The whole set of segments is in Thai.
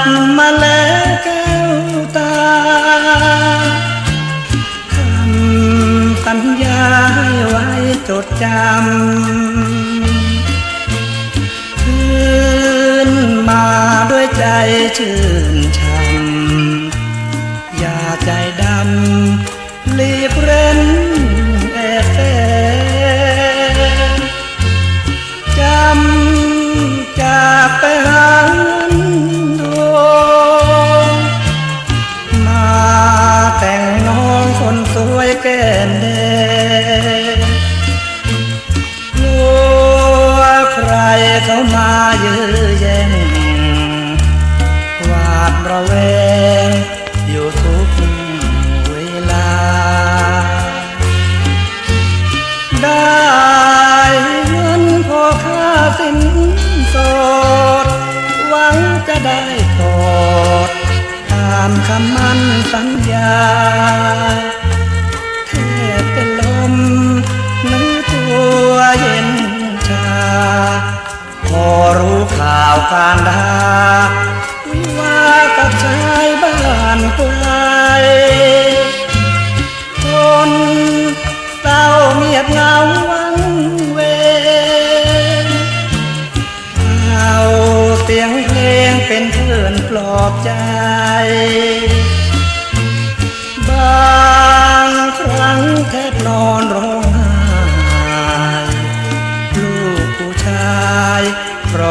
มันมาแล้วแก้วตาทำสัญญาไว้จดจำคืนมาด้วยใจชื่นชมามายื้อแย่งหวาดระแวงอยู่ทุกเวลา ได้เงินพอค่าสินสด หวังจะได้กอดตามคำมั่นสัญญา รู้ข่าวการดาวิวากับชายบ้านไกลคนเศร้าเงียบเหงาวังเวงเอาเสียงเพลงเป็นเพื่อนปลอบใจ บางครั้งแทบนอนร้อง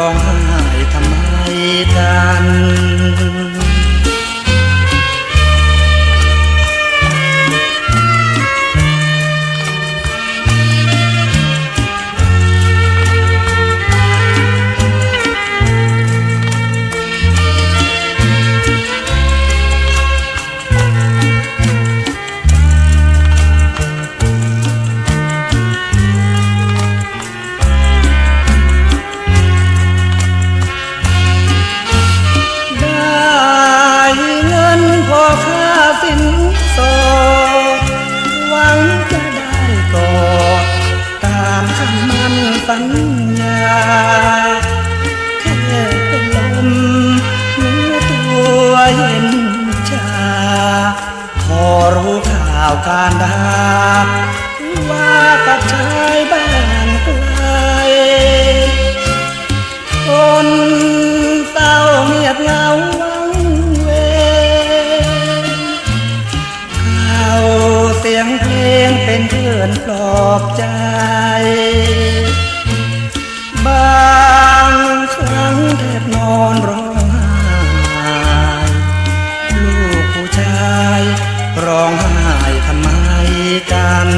ร้องไห้ทำไมกันาวการดาว่ากับชายบ้านไกลคนเศร้าเงียบเงาวังเวงเขาเสียงเพลงเป็นเพื่อนปลอบใจ กัน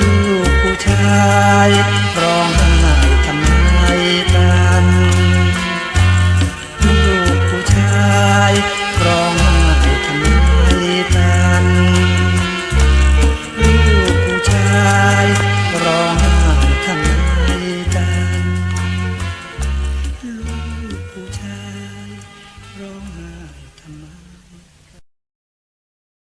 ลูกผู้ชาย